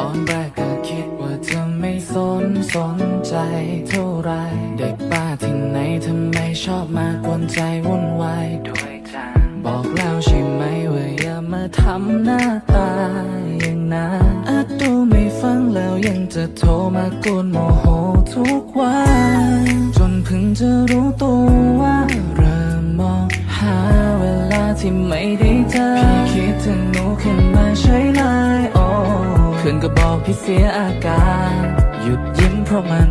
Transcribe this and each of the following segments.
ตอนแรกก็คิดว่าจะไม่สนสนใจเท่าไร เด็กบ้าที่ไหนทำไมชอบมากวนใจวุ่นวายด้วยจังบอกแล้วใช่ไหมว่าอย่ามาทำหน้าตาอย่างนั้นอาจดูไม่ฟังแล้วยังจะโทรมากวนโมโหทุกวัน จนเพิ่งจะรู้ตัวว่าเริ่มมองหาเวลาที่ไม่ได้เจอ เพื่อนก็บอกพี่เสียอาการ หยุดยิ้มเพราะมัน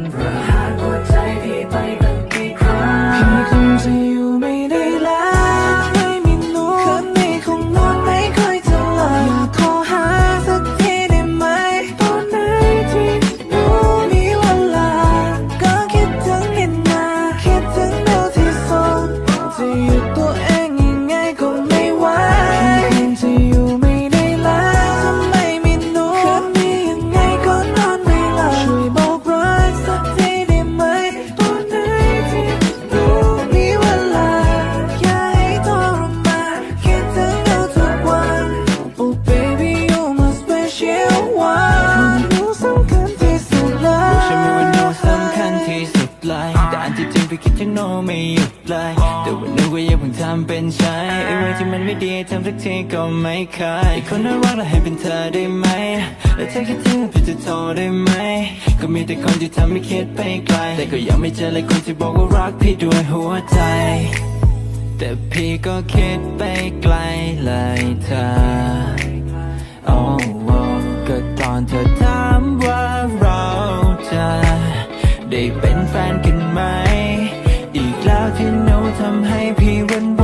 แต่อันที่จริงพี่คิดถึงโนไม่หยุดเลยแต่ว่าหนูก็ยังเพิ่งทำเป็นใช้ไอ้เรื่องที่มันไม่ดีทำสักทีก็ไม่เคยอีกคนน่ารักและให้เป็นเธอได้ไหม และถ้าคิดถึงพี่จะโทรได้ไหม ก็มีแต่คนที่ทำให้คิดไปไกล แต่ก็ยังไม่เจอเลยคนที่บอกว่ารักพี่ด้วยหัวใจ แต่พี่ก็คิดไปไกลเลยเธอ เป็นแฟนกันไหม อีกแล้วที่โนทำให้พี่วันไหว